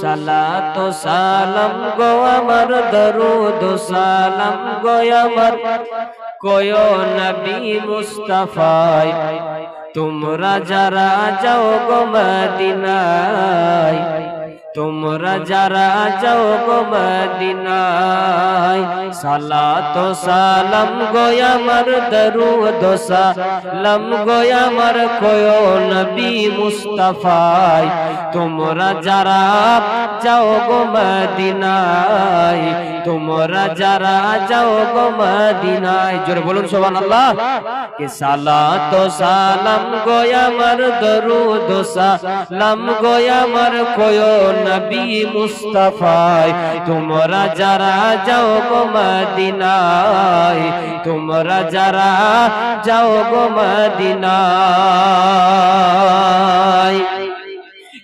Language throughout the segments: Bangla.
সালাত সালাম গো আমার, দরুদ সালাম গো আমার। কয় নবী মুস্তাফায়, তোমরা যারা যাও গো মদিনায়, তোমরা যারা যাও গো মদিনায়। সালাত সালাম গো আমার, দরুদ সালাম গো আমার, কয় নবী মুস্তাফায় তোমরা যারা যাও গো মদিনায়, তোমরা যারা যাও গো মদিনায়। জোরে বলুন সুবহানাল্লাহ। কে সালাত সালাম গো আমার দরুদ সালাম গো আমার কয় নবী মুস্তাফায়। তোমরা যারা যাও গো মদিনায়, তোমরা যারা যাও গো মদিনায়।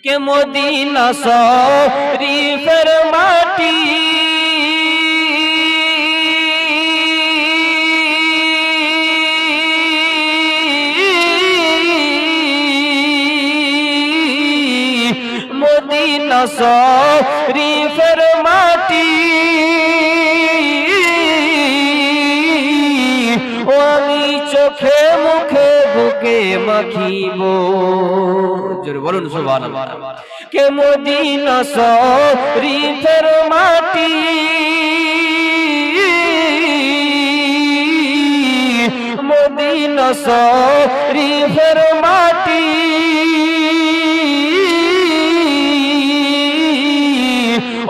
কে মদিনা শরীফের মাটি? মদিনা শরীফের মাটি। ও আমি চোখে মুখে মাখিব। জোরে বলুন, সুবহানাল্লাহ। কে মদিনা শরীফের মাটি? মদিনা শরীফের মাটি।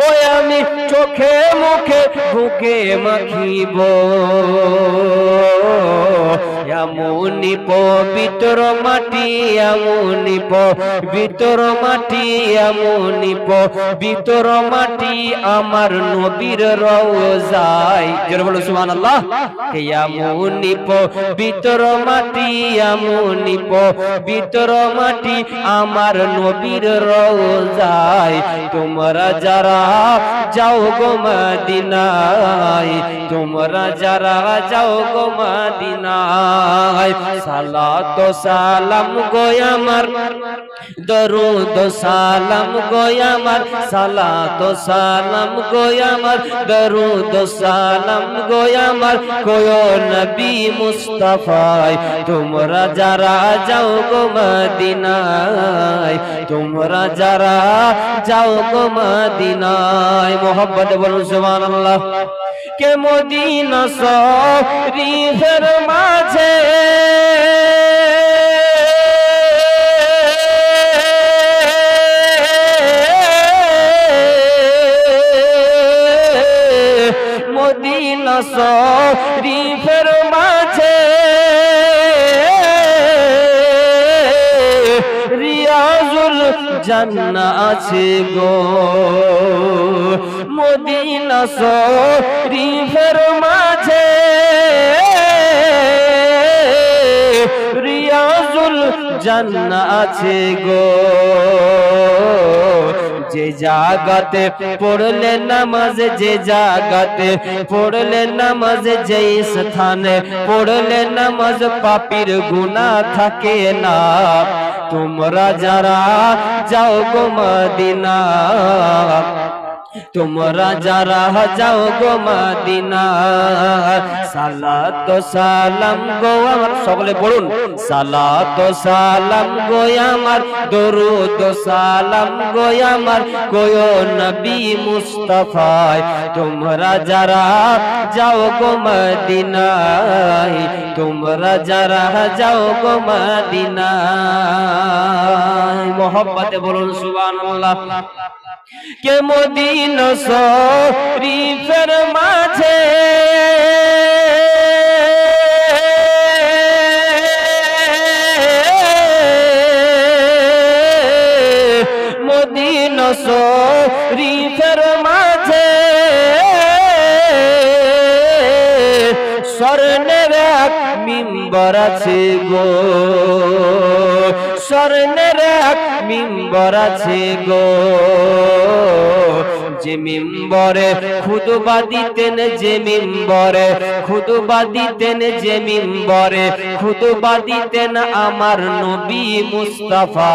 ওই আমি চোখে মুখে বুকে মাখিব। এমনি পবিত্র মাটি এমনি পবিত্র মাটি এমনি পবিত্র মাটি আমার নবীর রওজায়। জোরে বলো, সুবহানাল্লাহ। এমনি পবিত্র মাটি এমনি পবিত্র মাটি আমার নবীর রওজায়। তোমরা যারা যাও গো মদিনায়, তোমরা যারা যাও গো মদিনায় সালাত সালাম গো আমার। দরুদ সালাম গো আমার, সালাত সালাম গো আমার, দরুদ সালাম গো আমার। কোয় নবী মুস্তাফায়, তোমরা যারা যাও গো মদিনায়, তোমরা যারা যাও গো মদিনায়। মোহাম্মদ বলুন সুবহানাল্লাহ। কে মদিনা শরীফের মাঝে? মদিনা শরীফের মাঝে জান্না আছে গো। মদিনা শরীফের মাঝে রিয়াজুল জান্না আছে গো। যে জাগাতে পড়লে নামাজ, যে জাগাতে পড়লে নামাজ, যে স্থানে পড়লে নামাজ, পাপির গুনাহ থাকে না। তোমরা যারা যাও গো মদিনা তোমরা যারা যাও গো মদিনা সালাত সালাম গো আমার। সকলে বলুন সালাত সালাম গো আমার, দরুদ সালাম গো আমার। কোয় নবী মুস্তাফায়, তোমরা যারা যাও গো মদিনায়, তোমরা যারা যাও গো মদিনায়। মোহব্বতে বলুন, সুবহানাল্লাহ। কে মদিন শরীফের মাঝে মদিন শরীফের মাঝে স্বর্ণের এক মিম্বর আছে গো। স্বর্ণের এক মিম্বর আছে গো। যে মিম্বরে খুদবা দিতেন, যে মিম্বরে খুদবা দিতেন, যে মিম্বরে খুদবা দিতেন আমার নবী মুস্তাফা।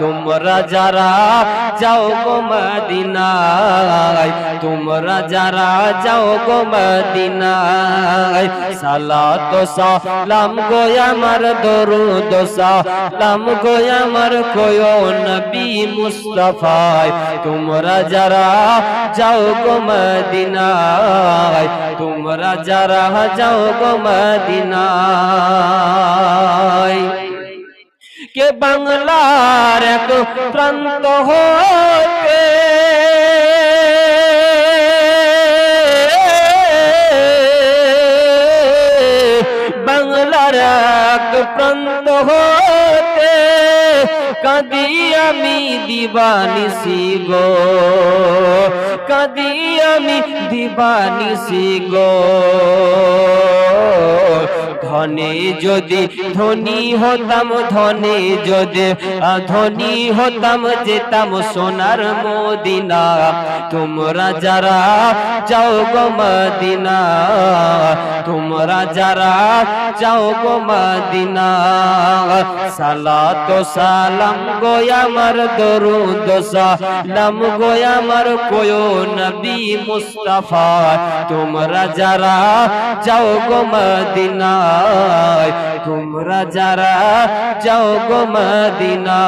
তোমরা যারা যাও গো তোমরা যারা যাও গো মদিনায়, সালাত সালাম গো আমার দরুদ সালাম গো আমার কয়ো নবী মুস্তাফায়, তোমরা যারা যাও গো মদিনায়, তোমরা যারা যাও গো মদিনায়। কে বাংলার এক প্রান্ত হতে প্রান্ত হতে কাঁদি আমি দিবানিসি গো কাঁদি আমি দিবানিসি গো ধনে যদি ধনী হতাম, ধনে যদি ধনী হতাম, যেতাম সোনার মদিনা। তোমরা যারা যাও গো মদিনা, তোমরা যারা যাও গো মদিনা, সালাত সালাম গো আমার দরুদ সালাম গো আমার কোয়ো নবী মুস্তাফা। তোমরা যারা যাও গো মদিনায় তোমরা যারা যাও গো মদিনা